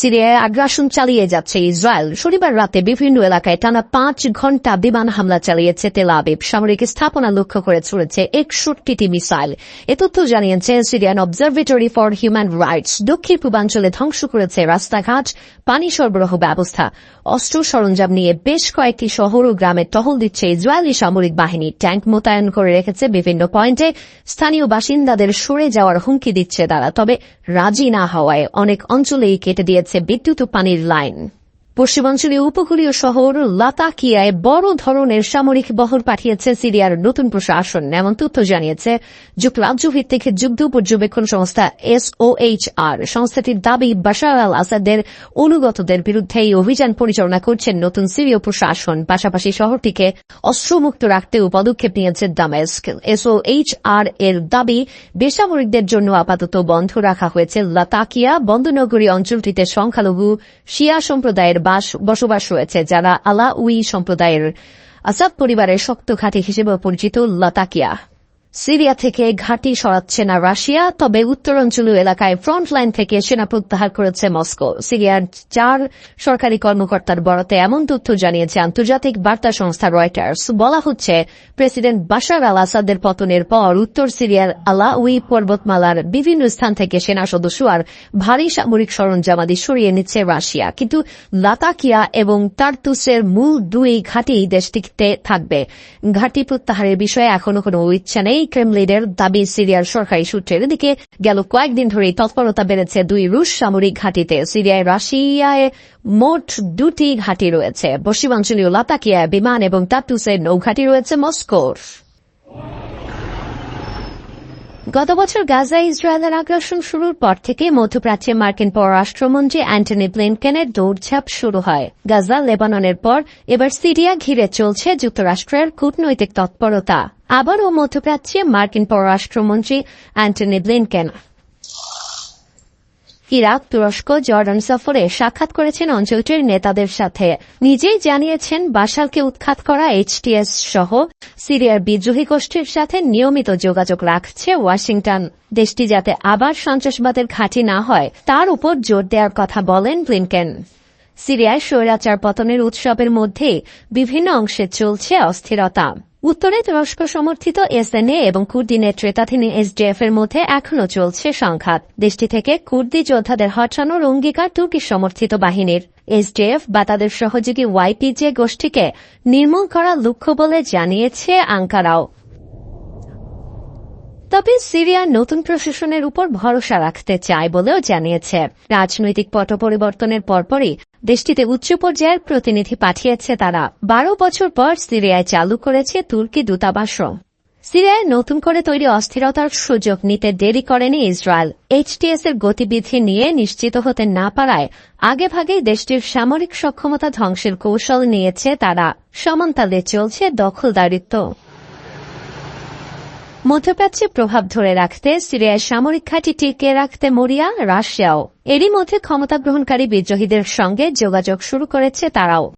সিরিয়ায় আগ্রাসন চালিয়ে যাচ্ছে ইসরায়েল। শনিবার রাতে বিভিন্ন এলাকায় টানা পাঁচ ঘণ্টা বিমান হামলা চালিয়েছে তেল আবিব। সামরিক স্থাপনা লক্ষ্য করে ছুড়েছে একষট্টিটি মিসাইল। এ তথ্য জানিয়েছে Syrian observatory for human rights. দক্ষিণ পূর্বাঞ্চলে ধ্বংস করেছে রাস্তাঘাট, পানি সরবরাহ ব্যবস্থা। অস্ত্র সরঞ্জাম নিয়ে বেশ কয়েকটি শহর ও গ্রামে টহল দিচ্ছে ইসরায়েলি সামরিক বাহিনী। ট্যাঙ্ক মোতায়েন করে রেখেছে বিভিন্ন পয়েন্টে। স্থানীয় বাসিন্দাদের সরে যাওয়ার হুমকি দিচ্ছে তারা, তবে রাজি না হওয়ায় অনেক অঞ্চলেই কেটে দিয়েছে বিদ্যুৎ ও পানির লাইন। পশ্চিমাঞ্চলীয় উপকূলীয় শহর লাতাকিয়ায় বড় ধরনের সামরিক বহর পাঠিয়েছে সিরিয়ার নতুন প্রশাসন। এমন তথ্য জানিয়েছে যুক্তরাজ্য ভিত্তিক যুদ্ধ পর্যবেক্ষণ সংস্থা এসওএইচআর। সংস্থাটির দাবি, বাশার আল আসাদের অনুগতদের বিরুদ্ধে এই অভিযান পরিচালনা করছেন নতুন সিরীয় প্রশাসন। পাশাপাশি শহরটিকে অস্ত্রমুক্ত রাখতেও পদক্ষেপ নিয়েছে দামেস্ক। এসওএইচআর এর দাবি, বেসামরিকদের জন্য আপাতত বন্ধ রাখা হয়েছে লাতাকিয়া বন্দনগরী অঞ্চলটিতে সংখ্যালঘু শিয়া সম্প্রদায়ের বাস বসবাস রয়েছে যারা আলাউই সম্প্রদায়ের আসাদ পরিবারের শক্ত ঘাঁটি হিসেবে পরিচিত লাতাকিয়া। সিরিয়া থেকে ঘাঁটি সরাচ্ছে না রাশিয়া, তবে উত্তরাঞ্চলীয় এলাকায় ফ্রন্ট লাইন থেকে সেনা প্রত্যাহার করেছে মস্কো। সিরিয়ার চার সরকারি কর্মকর্তার বরাতে এমন তথ্য জানিয়েছে আন্তর্জাতিক বার্তা সংস্থা রয়টার্স। বলা হচ্ছে, প্রেসিডেন্ট বাশার আল আসাদের পতনের পর উত্তর সিরিয়ার আলাউই পর্বতমালার বিভিন্ন স্থান থেকে সেনা সদস্য আর ভারী সামরিক সরঞ্জামাদি সরিয়ে নিচ্ছে রাশিয়া। কিন্তু লাতাকিয়া এবং তারতুসের মূল দুই ঘাঁটি দেশটিতে থাকবে। ঘাঁটি প্রত্যাহারের বিষয়ে এখনও কোনো ইচ্ছা নেই। ক্রেমলিনের দাবি সিরিয়ার সরকারি সূত্রের দিকে, গেল কয়েকদিন ধরেই তৎপরতা বেড়েছে দুই রুশ সামরিক ঘাঁটিতে। সিরিয়ায় রাশিয়ায় মোট দুটি ঘাঁটি রয়েছে। পশ্চিমাঞ্চলীয় লাতাকিয়া বিমান এবং তার্তুসের নৌঘাঁটি রয়েছে মস্কোর। গত বছর গাজা ইসরায়েলের আগ্রাসন শুরুর পর থেকে মধ্যপ্রাচ্যে মার্কিন পররাষ্ট্রমন্ত্রী অ্যান্টনি ব্লিনকেনের দৌড়ঝাঁপ শুরু হয়। গাজা, লেবাননের পর এবার সিরিয়া ঘিরে চলছে যুক্তরাষ্ট্রের কূটনৈতিক তৎপরতা। আবারও মধ্যপ্রাচ্যে মার্কিন পররাষ্ট্রমন্ত্রী অ্যান্টনি ব্লিনকেন ইরাক তুরস্ক, জর্ডান সফরে সাক্ষাৎ করেছেন অঞ্চলটির নেতাদের সাথে। নিজেই জানিয়েছেন বাসালকে উৎখাত করা এইচটিএস সহ সিরিয়ার বিদ্রোহী গোষ্ঠীর সাথে নিয়মিত যোগাযোগ রাখছে ওয়াশিংটন। দেশটি যাতে আবার সন্ত্রাসবাদের ঘাঁটি না হয়, তার উপর জোর দেওয়ার কথা বলেন ব্লিনকেন। সিরিয়ায় স্বৈরাচার পতনের উৎসবের মধ্যে বিভিন্ন অংশে চলছে অস্থিরতা। উত্তরে তুরস্ক সমর্থিত এসএনএ এবং কুর্দি নেতৃত্বাধীন এসডিএফ এর মধ্যে এখনও চলছে সংঘাত। দেশটি থেকে কুর্দি যোদ্ধাদের হটানোর অঙ্গীকার তুর্কি সমর্থিত বাহিনীর। এসডিএফ বা তাদের সহযোগী ওয়াইপিজে গোষ্ঠীকে নির্মূল করা লক্ষ্য বলে জানিয়েছে আঙ্কারাও। তবে সিরিয়া নতুন প্রশাসনের উপর ভরসা রাখতে চায় বলেও জানিয়েছে। রাজনৈতিক পট পরিবর্তনের পরপরই দেশটিতে উচ্চ পর্যায়ের প্রতিনিধি পাঠিয়েছে তারা। বারো বছর পর সিরিয়ায় চালু করেছে তুর্কি দূতাবাসও সিরিয়ায় নতুন করে তৈরি অস্থিরতার সুযোগ নিতে দেরি করেনি ইসরায়েল। এইচটিএস এর গতিবিধি নিয়ে নিশ্চিত হতে না পারায় আগেভাগেই দেশটির সামরিক সক্ষমতা ধ্বংসের কৌশল নিয়েছে তারা। সমান্তালে চলছে দখলদারিত্ব। মধ্যপ্রাচ্যে প্রভাব ধরে রাখতে সিরিয়ার সামরিক ঘাঁটি টিকিয়ে রাখতে মরিয়া রাশিয়াও। এরই মধ্যে ক্ষমতা গ্রহণকারী বিদ্রোহীদের সঙ্গে যোগাযোগ শুরু করেছে তারাও।